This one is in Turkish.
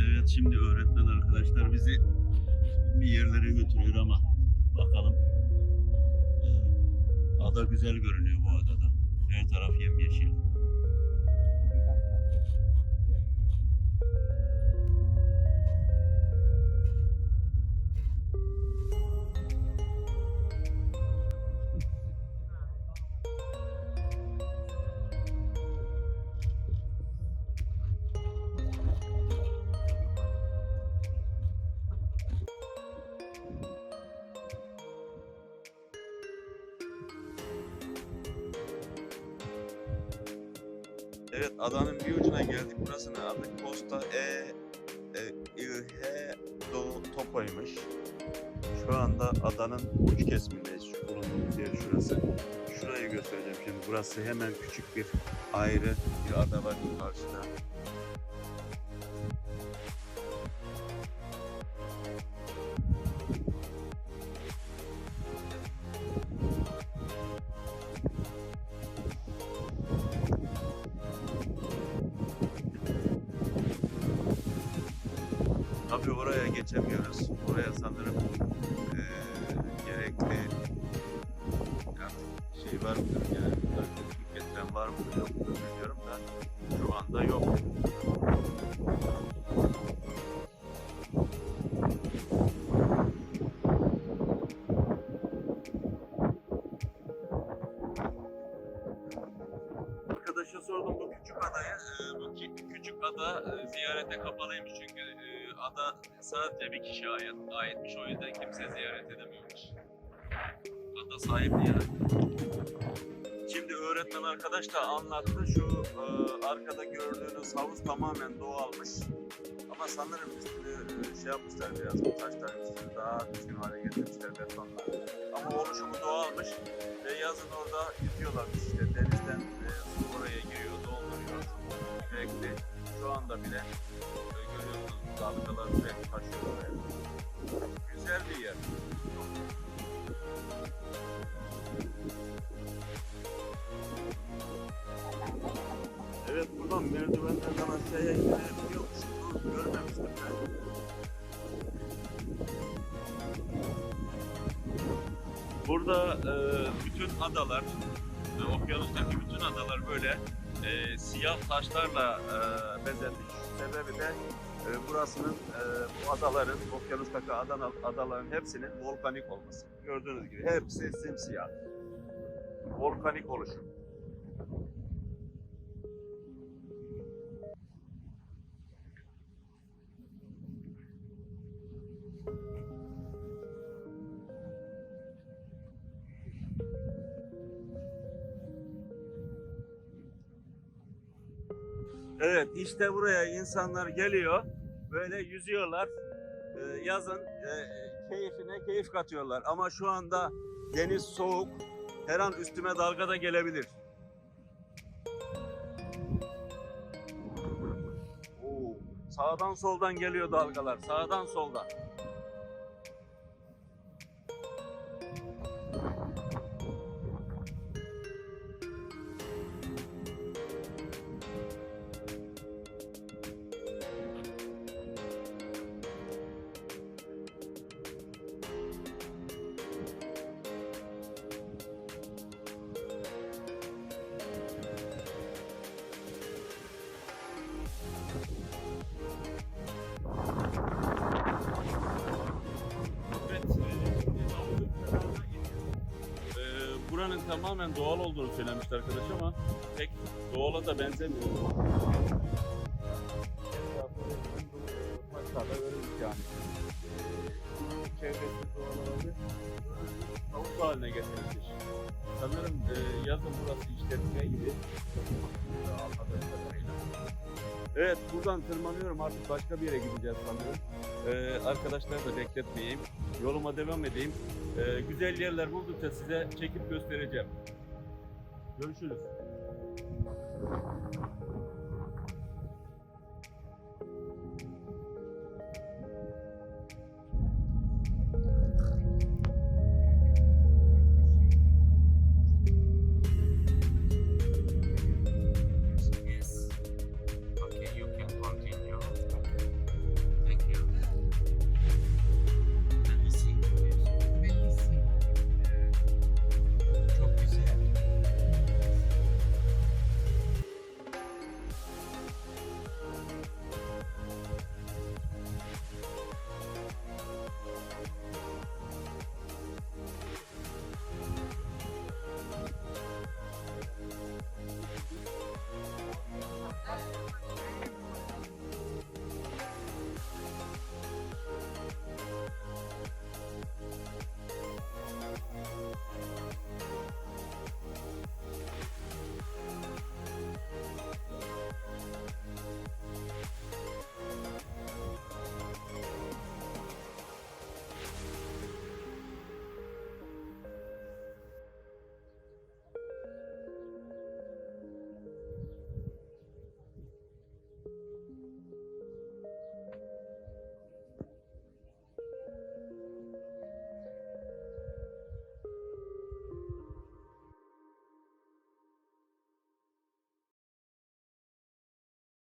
Evet şimdi öğretmen arkadaşlar bizi bir yerlere götürüyor ama bakalım. Ee, Ada güzel görünüyor bu adada. Her taraf yemyeşil. Evet adanın bir ucuna geldik. Burasının adı Costa E, e İlhe Do Topo'ymuş. Şu anda adanın uç kesimindeyiz. Şu bulunduğumuz yer şurası. Şurayı göstereceğim şimdi. Burası hemen küçük bir ayrı bir ada var karşıda. Geçemiyoruz. Oraya sanırım Ee, bu küçük ada e, ziyarete kapalıymış çünkü e, ada sadece bir kişiye ait, aitmiş o yüzden kimse ziyaret edemiyormuş. Ada sahipli yani. Şimdi öğretmen arkadaş da anlattı şu e, arkada gördüğünüz havuz tamamen doğalmış. Ama sanırım üstünü şey yapmışlar biraz bu taşların üstünü daha düzgün hale getirmişler betonla. Ama oluşumu doğalmış ve yazın orada yüzüyorlarmış işte denizden e, oraya giriyor, şu anda bile görüyorsunuz dalgalar sürekli taşıyor oraya. Güzel bir yer. Evet buradan merdivenlerden aşağıya gidebiliyormuş. Bunu görmemiştim ben. Burada e, bütün adalar, e, okyanustaki bütün adalar böyle e, siyah taşlarla e, bezenmiş. Sebebi de e, burasının, e, bu adaların, okyanustaki adana, adaların hepsinin volkanik olması. Gördüğünüz gibi hepsi simsiyah. Volkanik oluşum. Evet işte buraya insanlar geliyor. Böyle yüzüyorlar. Ee, yazın e, keyfine keyif katıyorlar. Ama şu anda deniz soğuk. Her an üstüme dalga da gelebilir. Oo, sağdan soldan geliyor dalgalar. Sağdan soldan. Buranın tamamen doğal olduğunu söylemişti arkadaş ama pek doğala da benzemiyor. Maçlarda görürüz yani. Çevresi doğal Havuz haline getirilmiş. Sanırım e, yazın burası işletme gibi. Anladığım kadarıyla. Evet buradan tırmanıyorum artık başka bir yere gideceğiz sanıyorum. Ee, arkadaşlar da bekletmeyeyim. Yoluma devam edeyim. Ee, güzel yerler buldukça size çekip göstereceğim. Görüşürüz.